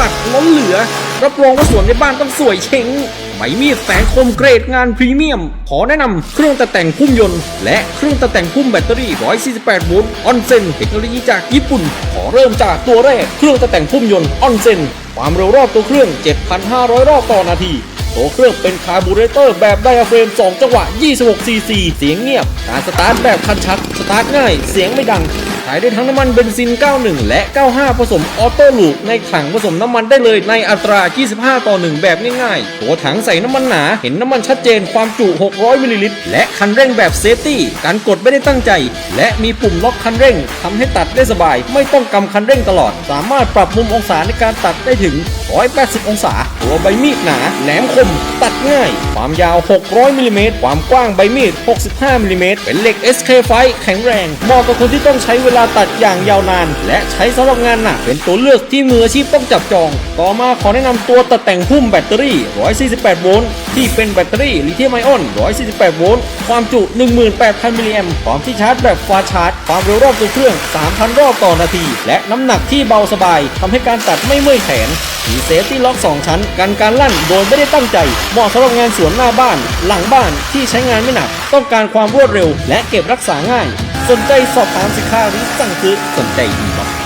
ตัดล้นเหลือ รับรองว่าสวนในบ้านต้องสวยเชงใบมีดแสงคมเกรดงานพรีเมียม ขอแนะนำเครื่องตัดแต่งพุ่มยนต์ และเครื่องตัดแต่งพุ่มแบตเตอรี่ 148 โวลต์ออนเซนเทคโนโลยีจากญี่ปุ่น ขอเริ่มจากตัวแรก เครื่องตัดแต่งพุ่มยนต์ออนเซนความเร็วรอบตัวเครื่อง 7,500 รอบต่อนาทีตัวเครื่องเป็นคาร์บูเรเตอร์แบบไดอะเฟรม 2 จังหวะ 26ซีซีเสียงเงียบ การสตาร์ทแบบคันชักสตาร์ทง่าย เสียงไม่ดัง ใช้ได้ทั้งน้ำมันเบนซิน 91 และ 95 ผสมออโต้ลูปในถังผสมน้ำมันได้เลยในอัตรา 25 ต่อ 1 แบบง่ายๆ ตัวถังใส่น้ำมันหนา เห็นน้ำมันชัดเจนความจุ 600 มิลลิลิตร และคันเร่งแบบเซฟตี้ การกดไม่ได้ตั้งใจ และมีปุ่มล็อกคันเร่งทำให้ตัดได้สบาย ไม่ต้องกำคันเร่งตลอด สามารถปรับมุมองศาในการตัดได้ถึง 180 องศา ตัวใบมีดหนา แหลมคม ตัดง่าย ความยาว 600มิลลิเมตรความกว้างใบมีด 65มิลลิเมตรเป็นเหล็ก SK ไฟแข็งแรงเหมาะกับคนที่ต้องใช้เวลาตัดอย่างยาวนาน และใช้สำหรับงานหนักเป็นตัวเลือกที่มืออาชีพต้องจับจอง ต่อมาขอแนะนำตัวตัดแต่งพุ่มแบตเตอรี่ 148 โวลต์ที่เป็นแบตเตอรี่ลิเธียมไอออน 148 โวลต์ความจุ 18,000มิลลิแอมป์พร้อมที่ชาร์จแบบฟาชาร์จ ความเร็วรอบตัวเครื่อง 3,000 รอบต่อนาที และน้ำหนักที่เบาสบายทำให้การตัดไม่เมื่อยแขนมีเซฟที่ล็อก 2 ชั้น กันการลั่นโดยไม่ได้ตั้งใจ เหมาะสำหรับงานสวนหน้าบ้าน หลังบ้านที่ใช้งานไม่หนัก ต้องการความรวดเร็ว และเก็บรักษาง่าย สนใจสอบถามสินค้าหรือสั่งซื้อสนใจดีบอก